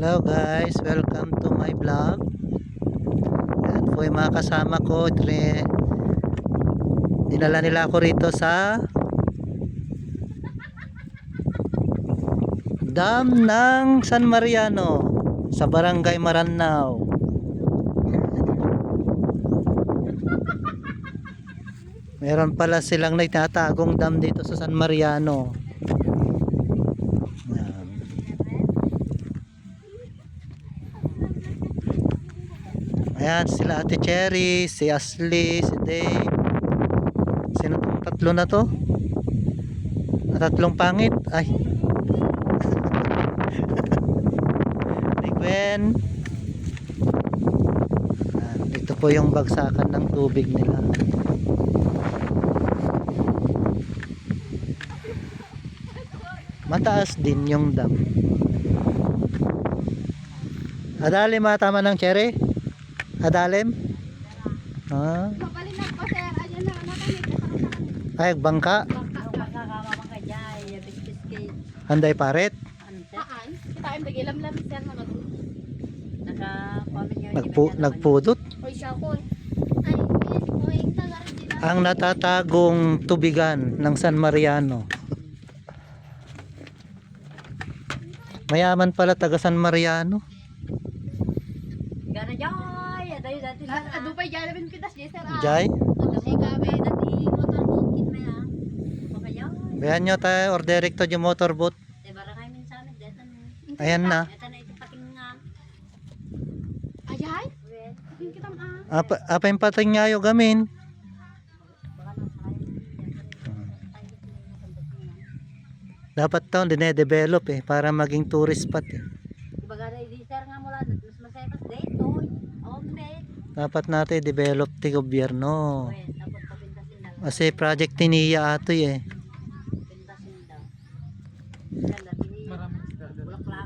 Hello guys, welcome to my vlog. Yan po yung mga kasama ko. Tre- Dinala nila ako rito sa Dam ng San Mariano sa Barangay Maranao. Meron pala silang nagtatagong dam dito sa San Mariano. Ayan, sila Ate Cherry, si Ashley, si Dave. Sino tong tatlo na to? Tatlong pangit? Ay. ni Gwen. Ito po yung bagsakan ng tubig nila. Mataas din yung dam. Adalim ha, tama ng cherry? Adalim? Ah, Papalinan ko sir, ayun na, nakamit ay bangka, handay paret, Haan? Kita ang dagilam-lam sir mga to. nagpu nagpudot. Oy siya ko. Ang natatagong tubigan ng San Mariano. Mayaman pala taga San Mariano. Gana jay, adayo dati Ah, Ado pa dyan namin kita sir. ah. Jai, Ado si gabi. dati motor bukit na ya. Makaya, bayan nyo tayo or directo yung motorboat. de barangay minsan datan. Ayan na. Datan na? Well, Hindi kita ma. Apa, apa yung pating nyayo gamin? na sa. Dapat taon dinedevelop eh para maging tourist spot eh. Dapat natin develop ti gobyerno. Kasi project ni Nia atoy eh.